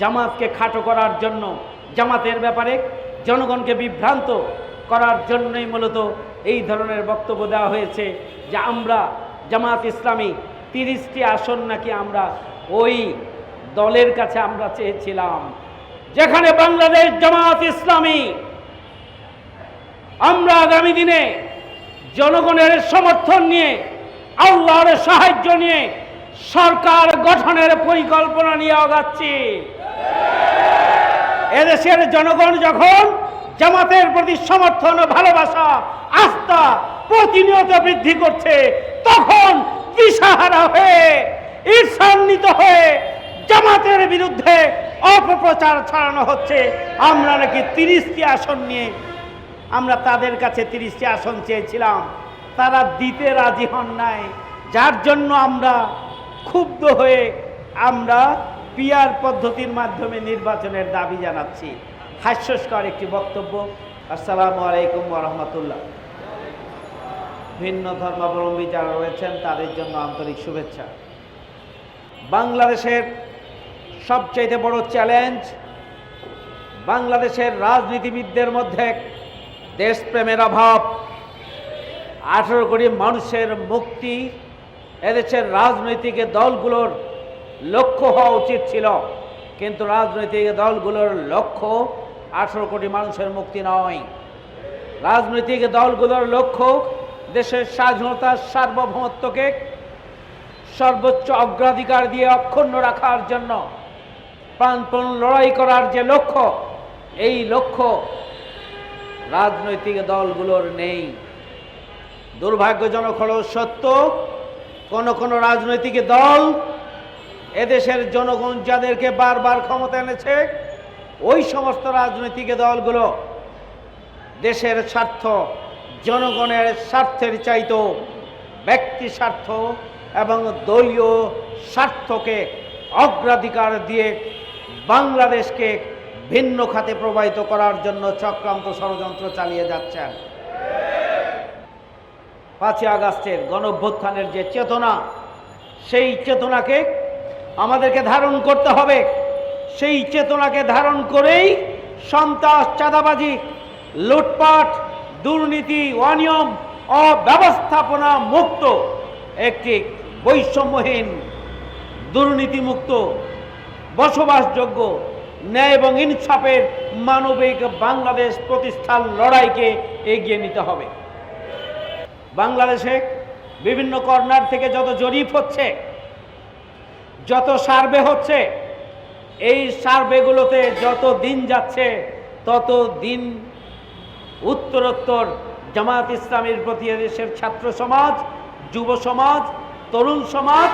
জামাতকে খাটো করার জন্য, জামাতের ব্যাপারে জনগণকে বিভ্রান্ত করার জন্যই মূলত এই ধরনের বক্তব্য দেওয়া হয়েছে যে আমরা জামাত ইসলামী তিরিশটি আসন নাকি আমরা ওই দলের কাছে আমরা চেয়েছিলাম। যেখানে বাংলাদেশ জামাত ইসলামী আমরা আগামী দিনে জনগণের সমর্থন নিয়ে, আল্লাহর সাহায্য নিয়ে সরকার গঠনের পরিকল্পনা নিয়ে আগাচ্ছি। এদেশের জনগণ যখন জামাতের প্রতি সমর্থন ভালোবাসা, আস্থা প্রতিনিয়ত বৃদ্ধি করছে, তখন দিশাহারা হয়ে, ঈর্ষান্বিত হয়ে জামাতের বিরুদ্ধে অপপ্রচার ছড়ানো হচ্ছে। আমরা নাকি তিরিশটি আসন নিয়ে, আমরা তাদের কাছে তিরিশটি আসন চেয়েছিলাম। তারা দিতে রাজি হন নাই। যার জন্য আমরা ক্ষুব্ধ হয়ে আমরা পিয়ার পদ্ধতির মাধ্যমে নির্বাচনের দাবি জানাচ্ছি। হাস্যস্কর একটি বক্তব্য। আসসালামু আলাইকুম রহমতুল্লাহ। ভিন্ন ধর্মাবলম্বী যারা রয়েছেন, তাদের জন্য আন্তরিক শুভেচ্ছা। বাংলাদেশের সবচাইতে বড় চ্যালেঞ্জ বাংলাদেশের রাজনীতিবিদদের মধ্যে দেশপ্রেমের অভাব। আঠেরো কোটি মানুষের মুক্তি, এদেশের রাজনৈতিক দলগুলোর লক্ষ্য হওয়া উচিত ছিল। কিন্তু রাজনৈতিক দলগুলোর লক্ষ্য আঠেরো কোটি মানুষের মুক্তি নয়। রাজনৈতিক দলগুলোর লক্ষ্য দেশের স্বাধীনতার সার্বভৌমত্বকে সর্বোচ্চ অগ্রাধিকার দিয়ে অক্ষুণ্ণ রাখার জন্য, প্রাণপণ লড়াই করার যে লক্ষ্য, এই লক্ষ্য রাজনৈতিক দলগুলোর নেই। দুর্ভাগ্যজনক হলো সত্য, কোন কোন রাজনৈতিক দল এদেশের জনগণ যাদেরকে বারবার ক্ষমতা এনেছে, ওই সমস্ত রাজনৈতিক দলগুলো দেশের স্বার্থ, জনগণের স্বার্থের চাইতো ব্যক্তি স্বার্থ এবং দলীয় স্বার্থকে অগ্রাধিকার দিয়ে বাংলাদেশকে ভিন্ন খাতে প্রবাহিত করার জন্য চক্রান্ত ষড়যন্ত্র চালিয়ে যাচ্ছেন। পাঁচই আগস্টের গণভ্যুত্থানের যে চেতনা, সেই চেতনাকে আমাদেরকে ধারণ করতে হবে। সেই চেতনাকে ধারণ করেই সন্ত্রাস, চাঁদাবাজি, লুটপাট, দুর্নীতি, অনিয়ম, অব্যবস্থাপনা মুক্ত একটি বৈষম্যহীন, দুর্নীতিমুক্ত, বসবাসযোগ্য, ন্যায় এবং ইনসাফের মানবিক বাংলাদেশ প্রতিষ্ঠার লড়াইকে এগিয়ে নিতে হবে। বাংলাদেশে বিভিন্ন কর্নার থেকে যত জরিপ হচ্ছে যত সার্ভে হচ্ছে, এই সার্ভেগুলোতে যত দিন যাচ্ছে, তত দিন উত্তরোত্তর জামাত ইসলামের প্রতি এদেশের ছাত্র সমাজ, যুব সমাজ, তরুণ সমাজ,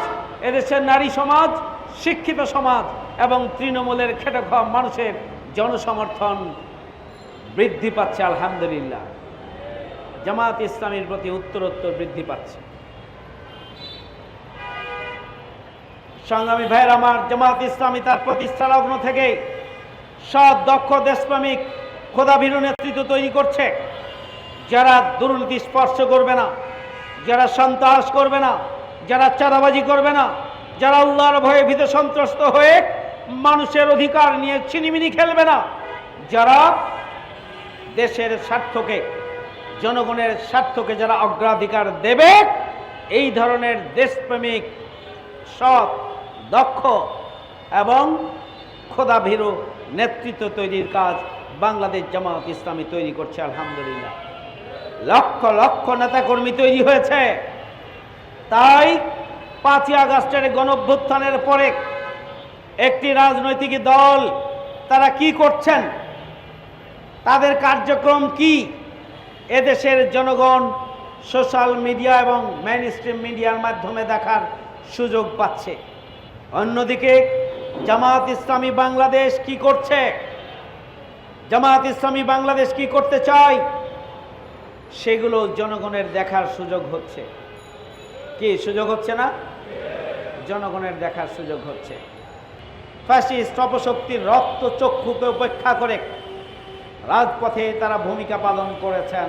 এদেশের নারী সমাজ, শিক্ষিত সমাজ এবং তৃণমূলের খেটে খাওয়া মানুষের জনসমর্থন বৃদ্ধি পাচ্ছে, আলহামদুলিল্লাহ। জামাত ইসলামের প্রতি উত্তরোত্তর বৃদ্ধি পাচ্ছে। সংগ্রামী ভাইয়ের আমার জামাত ইসলামী তার প্রতিষ্ঠা লগ্ন থেকে সৎ, দক্ষ, দেশপ্রেমিক খোদাভীরু নেতৃত্ব তৈরি করছে। যারা দুর্নীতি স্পর্শ করবে না, যারা সন্ত্রাস করবে না, যারা চাঁদাবাজি করবে না, যারা আল্লাহর ভয়ে ভীত সন্ত্রস্ত হয়ে মানুষের অধিকার নিয়ে ছিনিমিনি খেলবে না, যারা দেশের স্বার্থকে, জনগণের স্বার্থকে যারা অগ্রাধিকার দেবে, এই ধরনের দেশপ্রেমিক, সৎ দক্ষ এবং খোদাভীরু নেতৃত্ব তৈরির কাজ বাংলাদেশ জামাত ইসলামী তৈরি করছে, আলহামদুলিল্লাহ। লক্ষ লক্ষ নেতাকর্মী তৈরি হয়েছে। তাই পাঁচই আগস্টের গণভ্যুত্থানের পরে একটি রাজনৈতিক দল তারা কি করছেন? তাদের কার্যক্রম কি? এদেশের জনগণ সোশ্যাল মিডিয়া এবং মেন স্ট্রিম মিডিয়ার মাধ্যমে দেখার সুযোগ পাচ্ছে। অন্যদিকে জামাত ইসলামী বাংলাদেশ কি করছে? জামাত ইসলামী বাংলাদেশ কি করতে চায়? সেগুলো জনগণের দেখার সুযোগ হচ্ছে। কি সুযোগ হচ্ছে না? জনগণের দেখার সুযোগ হচ্ছে। ফ্যাসিস্ট অপশক্তির রক্ত চক্ষুকে উপেক্ষা করে রাজপথে তারা ভূমিকা পালন করেছেন।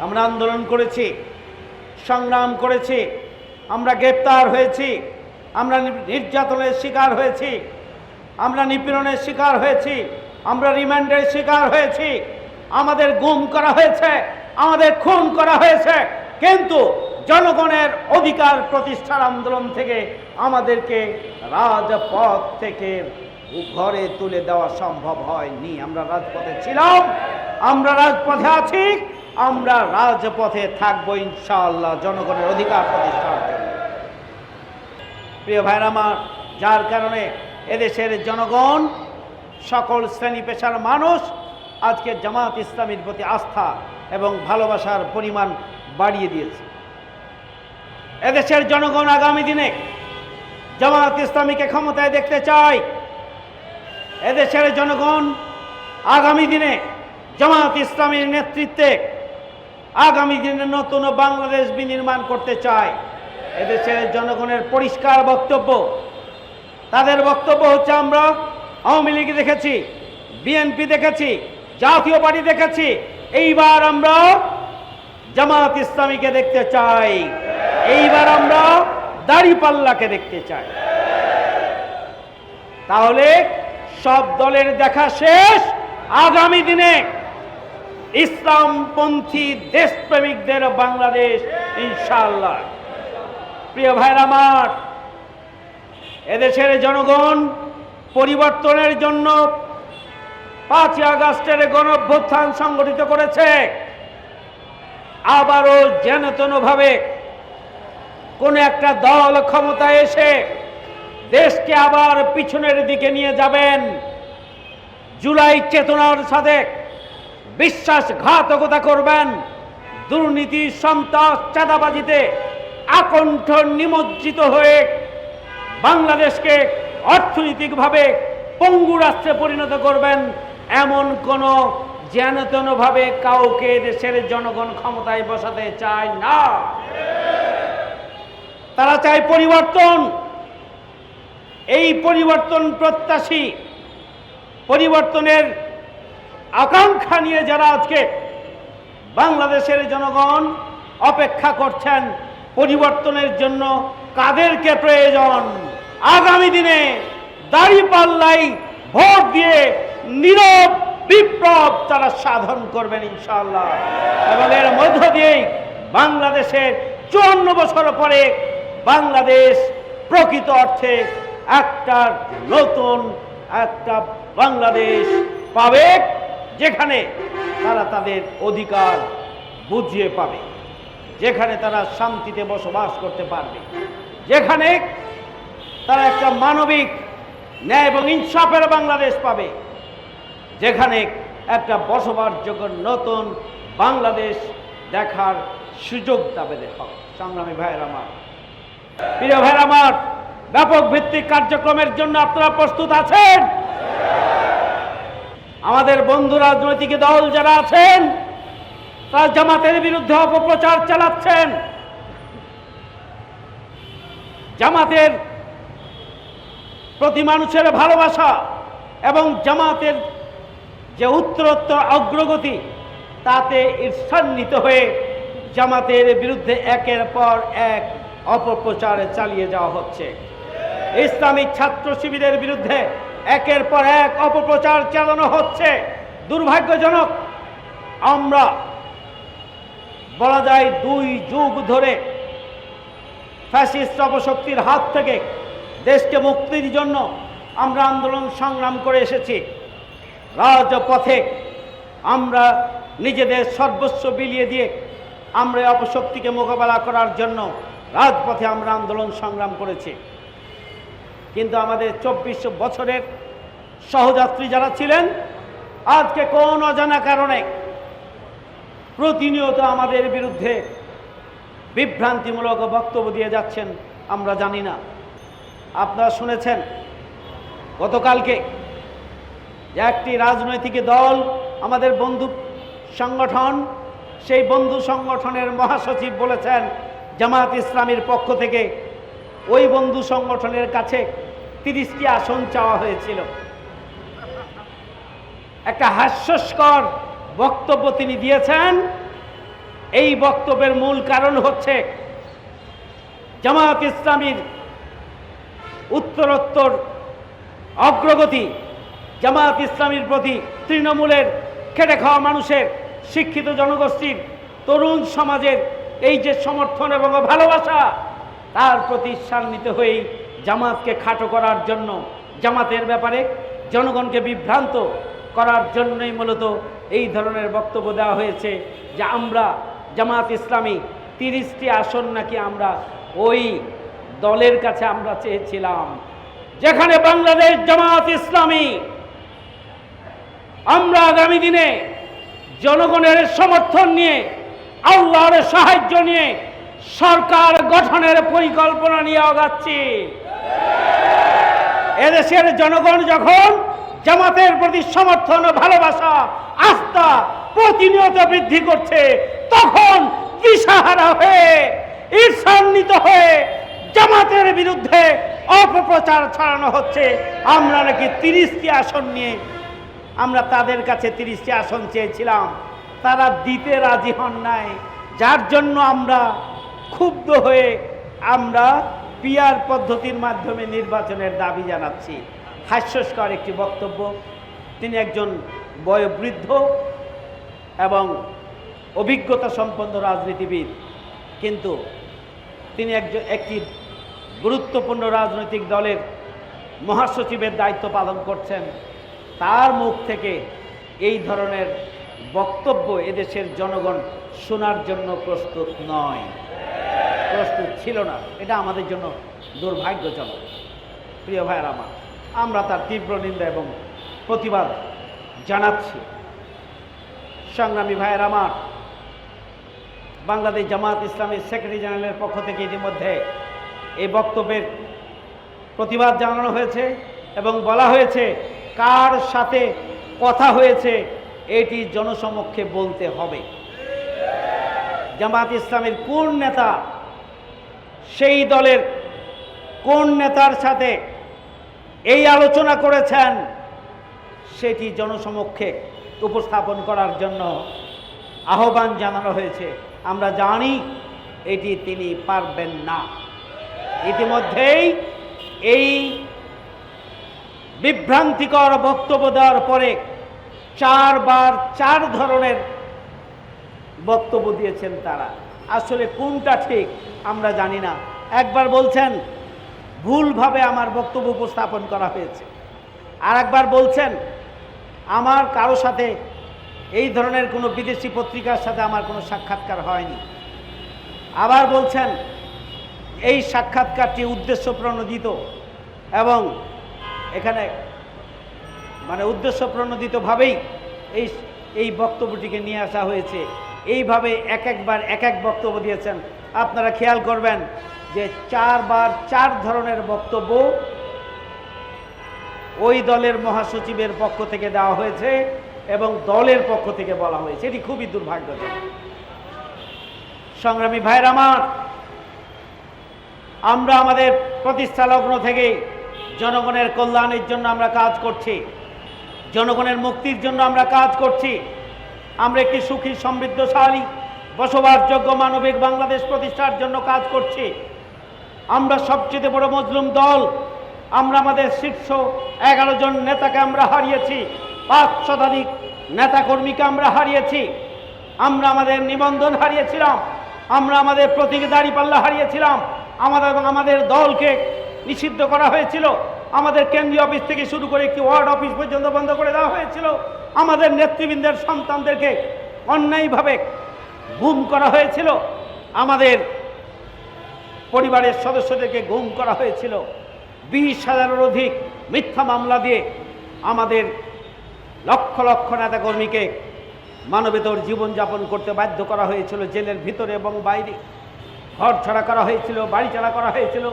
আমরা আন্দোলন করেছি, সংগ্রাম করেছি, আমরা গ্রেপ্তার হয়েছি। আমরা নির্যাতনের শিকার হয়েছি। আমরা নিপীড়নের শিকার হয়েছি। আমরা রিমান্ডের শিকার হয়েছি। আমাদের গুম করা হয়েছে। আমাদের খুন করা হয়েছে। কিন্তু জনগণের অধিকার প্রতিষ্ঠার আন্দোলন থেকে আমাদেরকে রাজপথ থেকে ঘরে তুলে দেওয়া সম্ভব হয়নি। আমরা রাজপথে ছিলাম। আমরা রাজপথে আছি। আমরা রাজপথে থাকব ইনশাআল্লাহ জনগণের অধিকার প্রতিষ্ঠার জন্য। প্রিয় ভাইরা আমার, যার কারণে এদেশের জনগণ, সকল শ্রেণি পেশার মানুষ আজকে জামাত ইসলামীর প্রতি আস্থা এবং ভালোবাসার পরিমাণ বাড়িয়ে দিয়েছে। এদেশের জনগণ আগামী দিনে জামাত ইসলামীকে ক্ষমতায় দেখতে চায়। এদেশের জনগণ আগামী দিনে জামাত ইসলামীর নেতৃত্বে আগামী দিনে নতুন বাংলাদেশ বিনির্মাণ করতে চায়। এদেশের জনগণের পরিষ্কার বক্তব্য। তাদের বক্তব্য হচ্ছে আমরা আওয়ামী লীগ দেখেছি, বিএনপি দেখেছি, জাতীয় পার্টি দেখেছি। এইবার আমরা জামাত ইসলামীকে দেখতে চাই। এইবার আমরা দাড়িপাল্লাকে দেখতে চাই। তাহলে সব দলের দেখা শেষ। আগামী দিনে ইসলামপন্থী দেশপ্রেমিকদের বাংলাদেশ, ইনশাআল্লাহ। প্রিয় ভাইরা আমার, এদেশের জনগণ পরিবর্তনের জন্য পাঁচই আগস্টের গণঅভ্যুত্থান সংগঠিত করেছে। আবারও যেনতনভাবে কোন একটা দল ক্ষমতায় এসে দেশকে আবার পিছনের দিকে নিয়ে যাবেন। জুলাই চেতনার সাথে বিশ্বাসঘাতকতা করবেন। দুর্নীতি, সন্ত্রাস, চাঁদাবাজিতে আকণ্ঠ নিমজ্জিত হয়ে বাংলাদেশকে অর্থনৈতিকভাবে পঙ্গু রাষ্ট্রে পরিণত করবেন, এমন কোনো যেনতনভাবে কাউকে দেশের জনগণ ক্ষমতায় বসাতে চায় না। তারা চায় পরিবর্তন। এই পরিবর্তন প্রত্যাশী, পরিবর্তনের আকাঙ্ক্ষা নিয়ে যারা আজকে বাংলাদেশের জনগণ অপেক্ষা করছেন পরিবর্তনের জন্য কাদেরকে প্রয়োজন। আগামী দিনে দাড়ি পাল্লাই ভোট দিয়ে নীরব বিপ্লব তারা সাধন করবেন ইনশাল্লাহ এবং এর মধ্য দিয়েই বাংলাদেশের চুয়ান্ন বছর পরে বাংলাদেশ প্রকৃত অর্থে একটা নতুন একটা বাংলাদেশ পাবে, যেখানে তারা তাদের অধিকার বুঝিয়ে পাবে। যেখানে তারা শান্তিতে বসবাস করতে পারবে, যেখানে তারা একটা মানবিক ন্যায় এবং ইনসাফের বাংলাদেশ পাবে, যেখানে একটা বসবাসযোগ্য নতুন বাংলাদেশ দেখার সুযোগ তাবে দেখা সংগ্রামী ভাইয়ের আমার, প্রিয় ভাইয়ের আমার, ব্যাপক ভিত্তিক কার্যক্রমের জন্য আপনারা প্রস্তুত আছেন? আমাদের বন্ধু রাজনৈতিক দল যারা আছেন তারা জামাতের বিরুদ্ধে অপপ্রচার চালাচ্ছেন। জামাতের প্রতি মানুষের ভালোবাসা এবং জামাতের যে উত্তরোত্তর অগ্রগতি, তাতে ঈর্ষান্বিত হয়ে জামাতের বিরুদ্ধে একের পর এক অপপ্রচার চালিয়ে যাওয়া হচ্ছে। ইসলামিক ছাত্র শিবিরের বিরুদ্ধে একের পর এক অপপ্রচার চালানো হচ্ছে। দুর্ভাগ্যজনক আমরা বলা যায় দুই যুগ ধরে ফ্যাসিস্ট অপশক্তির হাত থেকে দেশকে মুক্তির জন্য আমরা আন্দোলন সংগ্রাম করে এসেছি। রাজপথে আমরা নিজেদের সর্বস্ব বিলিয়ে দিয়ে আমরা অপশক্তিকে মোকাবেলা করার জন্য রাজপথে আমরা আন্দোলন সংগ্রাম করেছি। কিন্তু আমাদের চব্বিশ বছরের সহযাত্রী যারা ছিলেন, আজকে কোন অজানা কারণে প্রতিনিয়ত আমাদের বিরুদ্ধে বিভ্রান্তিমূলক বক্তব্য দিয়ে যাচ্ছেন, আমরা জানি না। আপনারা শুনেছেন, গতকালকে একটি রাজনৈতিক দল, আমাদের বন্ধু সংগঠন, সেই বন্ধু সংগঠনের মহাসচিব বলেছেন জামাত ইসলামীর পক্ষ থেকে ওই বন্ধু সংগঠনের কাছে তিরিশটি আসন চাওয়া হয়েছিল। একটা হাস্যস্কর বক্তব্য তিনি দিয়েছেন। এই বক্তব্যের মূল কারণ হচ্ছে জামায়াত ইসলামীর উত্তরোত্তর অগ্রগতি, জামায়াত ইসলামীর প্রতি তৃণমূলের খেটে খাওয়া মানুষের শিক্ষিত জনগোষ্ঠীর তরুণ সমাজের এই যে সমর্থন এবং ভালোবাসা, তার প্রতি সান্বিত হয়েই জামাতকে খাটো করার জন্য, জামাতের ব্যাপারে জনগণকে বিভ্রান্ত করার জন্যই মূলত এই ধরনের বক্তব্য দেওয়া হয়েছে যে আমরা জামাত ইসলামী তিরিশটি আসন নাকি আমরা ওই দলের কাছে আমরা চেয়েছিলাম। যেখানে বাংলাদেশ জামাত ইসলামী আমরা আগামী দিনে জনগণের সমর্থন নিয়ে, আল্লাহর সাহায্য নিয়ে সরকার গঠনের পরিকল্পনা নিয়ে আগাচ্ছি। এদেশের জনগণ যখন জামাতের প্রতি সমর্থন ও ভালোবাসা আস্থা প্রতিনিয়ত বৃদ্ধি করছে, তখন দিশাহারা হয়ে, ঈর্ষান্বিত হয়ে জামাতের বিরুদ্ধে অপপ্রচার ছড়ানো হচ্ছে। আমরা নাকি তিরিশটি আসন নিয়ে, আমরা তাদের কাছে তিরিশটি আসন চেয়েছিলাম। তারা দিতে রাজি হন নাই। যার জন্য আমরা ক্ষুব্ধ হয়ে আমরা পিয়ার পদ্ধতির মাধ্যমে নির্বাচনের দাবি জানাচ্ছি। হাস্যস্কর একটি বক্তব্য। তিনি একজন বয়োবৃদ্ধ এবং অভিজ্ঞতা সম্পন্ন রাজনীতিবিদ। কিন্তু তিনি একজন একটি গুরুত্বপূর্ণ রাজনৈতিক দলের মহাসচিবের দায়িত্ব পালন করছেন। তার মুখ থেকে এই ধরনের বক্তব্য এদেশের জনগণ শোনার জন্য প্রস্তুত নয়। প্রস্তুত ছিল না। এটা আমাদের জন্য দুর্ভাগ্যজনক। প্রিয় ভাইয়ের আমার আমরা তার তীব্র নিন্দা এবং প্রতিবাদ জানাচ্ছি। সংগ্রামী ভাইয়ের আমার, বাংলাদেশ জামাত ইসলামের সেক্রেটারি জেনারেলের পক্ষ থেকে ইতিমধ্যে এই বক্তব্যের প্রতিবাদ জানানো হয়েছে এবং বলা হয়েছে, কার সাথে কথা হয়েছে এটি জনসমক্ষে বলতে হবে। জামাত ইসলামের কোন নেতা, সেই দলের কোন নেতার সাথে এই আলোচনা করেছেন, সেটি জনসমক্ষে উপস্থাপন করার জন্য আহ্বান জানানো হয়েছে। আমরা জানি এটি তিনি পারবেন না। ইতিমধ্যেই এই বিভ্রান্তিকর বক্তব্য দেওয়ার পরে চারবার চার ধরনের বক্তব্য দিয়েছেন তারা। আসলে কোনটা ঠিক আমরা জানি না। একবার বলছেন ভুলভাবে আমার বক্তব্য উপস্থাপন করা হয়েছে। আর একবার বলছেন, আমার কারও সাথে এই ধরনের কোনো বিদেশি পত্রিকার সাথে আমার কোনো সাক্ষাৎকার হয়নি। আবার বলছেন, এই সাক্ষাৎকারটি উদ্দেশ্য প্রণোদিত এবং এখানে মানে উদ্দেশ্য প্রণোদিতভাবেই এই এই বক্তব্যটিকে নিয়ে আসা হয়েছে। এইভাবে এক একবার এক এক বক্তব্য দিয়েছেন। আপনারা খেয়াল করবেন যে চারবার চার ধরনের বক্তব্য ওই দলের মহাসচিবের পক্ষ থেকে দেওয়া হয়েছে এবং দলের পক্ষ থেকে বলা হয়েছে। এটি খুবই দুর্ভাগ্যজনক। সংগ্রামী ভাইয়ের আমার, আমরা আমাদের প্রতিষ্ঠা লগ্ন থেকে জনগণের কল্যাণের জন্য আমরা কাজ করছি, জনগণের মুক্তির জন্য আমরা কাজ করছি। আমরা একটি সুখী, সমৃদ্ধশালী, বসবাসযোগ্য, মানবিক বাংলাদেশ প্রতিষ্ঠার জন্য কাজ করছি। আমরা সবচেয়ে বড় মজলুম দল। আমরা আমাদের শীর্ষ এগারো জন নেতাকে আমরা হারিয়েছি। পাঁচ শতাধিক নেতাকর্মীকে আমরা হারিয়েছি। আমরা আমাদের নিবন্ধন হারিয়েছিলাম। আমরা আমাদের প্রতীক দাঁড়িপাল্লা হারিয়েছিলাম। আমাদের আমাদের দলকে নিষিদ্ধ করা হয়েছিল। আমাদের কেন্দ্রীয় অফিস থেকে শুরু করে একটি ওয়ার্ড অফিস পর্যন্ত বন্ধ করে দেওয়া হয়েছিল। আমাদের নেতৃবৃন্দের সন্তানদেরকে অন্যায়ভাবে গুম করা হয়েছিল। আমাদের পরিবারের সদস্যদেরকে গুম করা হয়েছিল। বিশ হাজারের অধিক মিথ্যা মামলা দিয়ে আমাদের লক্ষ লক্ষ নেতাকর্মীকে মানবেতর জীবনযাপন করতে বাধ্য করা হয়েছিল। জেলের ভিতরে এবং বাইরে। ঘর ছাড়া করা হয়েছিল, বাড়ি ছাড়া করা হয়েছিল,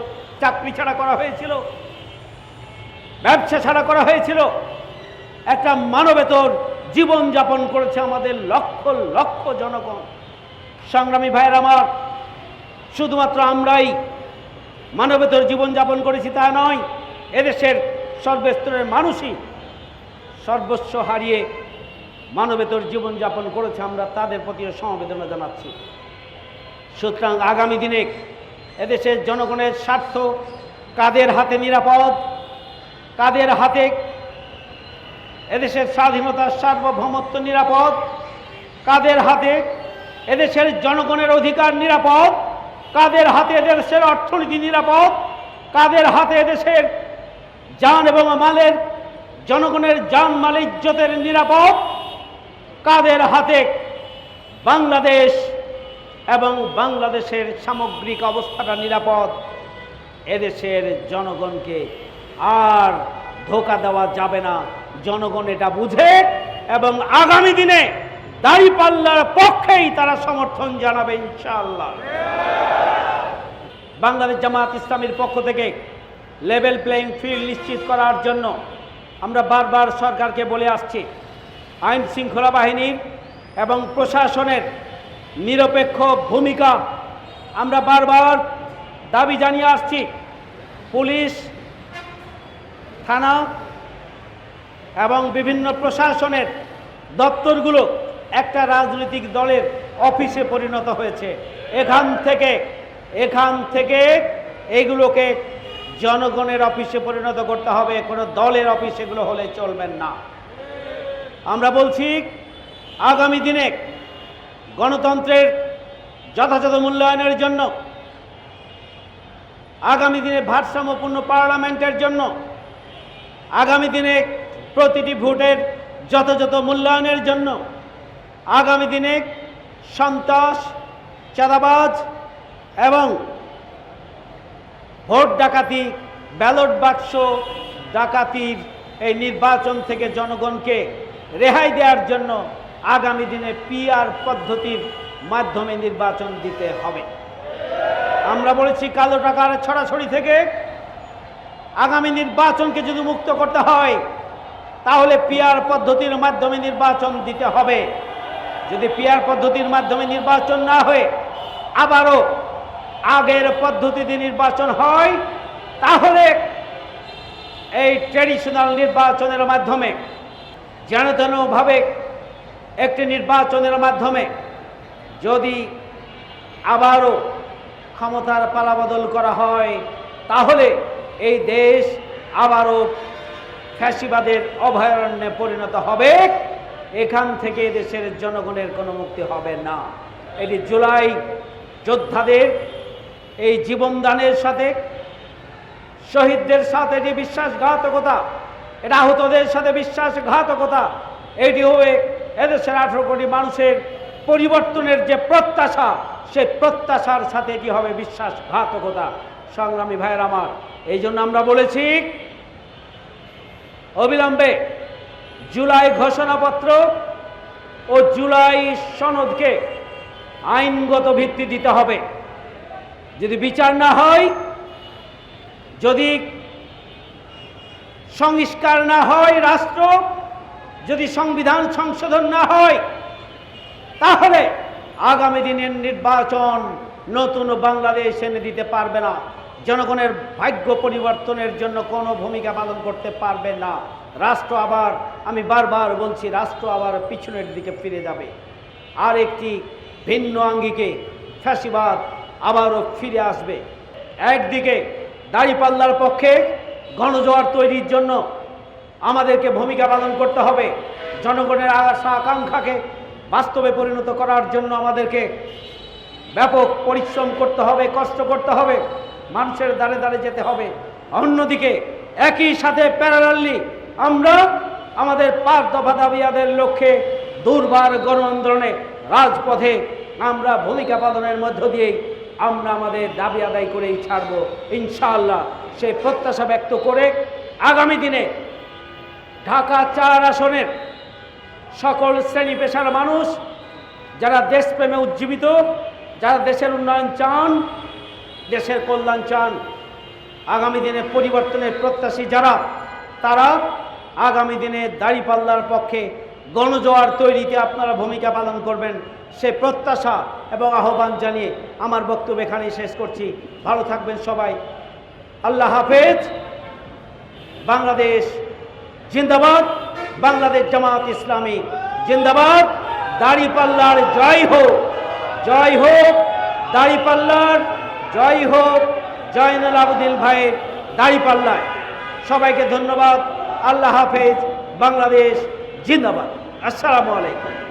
চাকরি ছাড়া করা হয়েছিল, ব্যবসা ছাড়া করা হয়েছিল। একটা মানবেতর জীবনযাপন করেছে আমাদের লক্ষ লক্ষ জনগণ। সংগ্রামী ভাইয়ের আমার শুধুমাত্র আমরাই মানবেতর জীবনযাপন করেছি তা নয়, এদেশের সর্বস্তরের মানুষই সর্বস্ব হারিয়ে মানবেতর জীবনযাপন করেছে, আমরা তাদের প্রতিও সমবেদনা জানাচ্ছি। সুতরাং আগামী দিনে এদেশের জনগণের স্বার্থ কাদের হাতে নিরাপদ, কাদের হাতে এদেশের স্বাধীনতার সার্বভৌমত্ব নিরাপদ, কাদের হাতে এদেশের জনগণের অধিকার নিরাপদ কাদের হাতে এদেশের অর্থনীতি নিরাপদ, কাদের হাতে এদেশের যান এবং মালের, জনগণের যান মাল ইজ্জতের নিরাপদ, কাদের হাতে বাংলাদেশ এবং বাংলাদেশের সামগ্রিক অবস্থাটা নিরাপদ, এদেশের জনগণকে আর ধোকা দেওয়া যাবে না। জনগণ এটা বুঝে এবং আগামী দিনে দাঁড়িপাল্লার পক্ষেই তারা সমর্থন জানাবে, ইনশাআল্লাহ। বাংলাদেশ জামাত ইসলামীর পক্ষ থেকে লেভেল প্লেইং ফিল্ড নিশ্চিত করার জন্য আমরা বারবার সরকারকে বলে আসছি, আইন শৃঙ্খলা বাহিনীর এবং প্রশাসনের নিরপেক্ষ ভূমিকা। আমরা বারবার দাবি জানিয়ে আসছি, পুলিশ, থানা এবং বিভিন্ন প্রশাসনের দপ্তরগুলো একটা রাজনৈতিক দলের অফিসে পরিণত হয়েছে। এখান থেকে এখান থেকে এগুলোকে জনগণের অফিসে পরিণত করতে হবে, কোনো দলের অফিস এগুলো হলে চলবেন না। আমরা বলছি, আগামী দিনে গণতন্ত্রের যথাযথ মূল্যায়নের জন্য, আগামী দিনে ভারসাম্যপূর্ণ পার্লামেন্টের জন্য, আগামী দিনে প্রতিটি ভোটের যথাযথ মূল্যায়নের জন্য আগামী দিনে সন্ত্রাস, চাঁদাবাজ এবং ভোট ডাকাতি, ব্যালট বাক্স ডাকাতির এই নির্বাচন থেকে জনগণকে রেহাই দেওয়ার জন্য আগামী দিনে পিআর পদ্ধতির মাধ্যমে নির্বাচন দিতে হবে। আমরা বলেছি কালো টাকার ছড়াছড়ি থেকে আগামী নির্বাচনকে যদি মুক্ত করতে হয়, তাহলে পিআর পদ্ধতির মাধ্যমে নির্বাচন দিতে হবে। যদি পিআর পদ্ধতির মাধ্যমে নির্বাচন না হয়ে, আবারও আগের পদ্ধতিতে নির্বাচন হয়, তাহলে এই ট্রেডিশনাল নির্বাচনের মাধ্যমে যেন তেনভাবে একটি নির্বাচনের মাধ্যমে যদি আবারও ক্ষমতার পালাবদল করা হয়, তাহলে এই দেশ আবারও ফ্যাসিবাদের অভয়ারণ্যে পরিণত হবে। এখান থেকে দেশের জনগণের কোনো মুক্তি হবে না। এটি জুলাই যোদ্ধাদের এই জীবনদানের সাথে, শহীদদের সাথে যে বিশ্বাসঘাতকতা, এটা আহতদের সাথে বিশ্বাসঘাতকতা, এটি হবে এদেশের আঠেরো কোটি মানুষের পরিবর্তনের যে প্রত্যাশা, সেই প্রত্যাশার সাথে কি হবে বিশ্বাসঘাতকতা। সংগ্রামী ভাইয়ের আমার, এই জন্য আমরা বলেছি, অবিলম্বে জুলাই ঘোষণাপত্র ও জুলাই সনদকে আইনগত ভিত্তি দিতে হবে। যদি বিচার না হয়, যদি সংস্কার না হয় রাষ্ট্র, যদি সংবিধান সংশোধন না হয়, তাহলে আগামী দিনের নির্বাচন নতুন বাংলাদেশ এনে দিতে পারবে না। জনগণের ভাগ্য পরিবর্তনের জন্য কোনো ভূমিকা পালন করতে পারবে না। রাষ্ট্র আবার, আমি বারবার বলছি, রাষ্ট্র আবার পিছনের দিকে ফিরে যাবে। আর একটি ভিন্ন আঙ্গিকে ফ্যাসিবাদ আবারও ফিরে আসবে। একদিকে দাড়িপাল্লার পক্ষে গণজোয়ার তৈরির জন্য আমাদেরকে ভূমিকা পালন করতে হবে। জনগণের আশা, আকাঙ্ক্ষাকে বাস্তবে পরিণত করার জন্য আমাদেরকে ব্যাপক পরিশ্রম করতে হবে, কষ্ট করতে হবে, মানুষের দ্বারে দ্বারে যেতে হবে। অন্যদিকে একই সাথে প্যারালালি আমরা আমাদের পাঁচ দফা দাবিয়াদের লক্ষ্যে দুর্বার গণ আন্দোলনে রাজপথে আমরা ভূমিকা পালনের মধ্য দিয়েই আমরা আমাদের দাবি আদায় করেই ছাড়বো। ইনশাআল্লাহ সেই প্রত্যাশা ব্যক্ত করে আগামী দিনে ঢাকা চার আসনের সকল শ্রেণি পেশার মানুষ, যারা দেশপ্রেমে উজ্জীবিত, যারা দেশের উন্নয়ন চান, দেশের কল্যাণ চান, আগামী দিনে পরিবর্তনের প্রত্যাশী যারা তারা আগামী দিনে দাড়িপাল্লার পক্ষে গণজোয়ার তৈরিতে আপনারা ভূমিকা পালন করবেন, সে প্রত্যাশা এবং আহ্বান জানিয়ে আমার বক্তব্য এখানেই শেষ করছি। ভালো থাকবেন সবাই। আল্লাহ হাফেজ। বাংলাদেশ জিন্দাবাদ। বাংলাদেশ জামাত ইসলামী জিন্দাবাদ। দাড়িপাল্লার জয় হোক। জয় হোক। দাড়িপাল্লার জয় হোক। জয়নুল আবদিল ভাইয়ের দাড়িপাল্লায়। সবাইকে ধন্যবাদ। আল্লাহ হাফেজ বাংলাদেশ জিন্দাবাদ। আসসালামু আলাইকুম।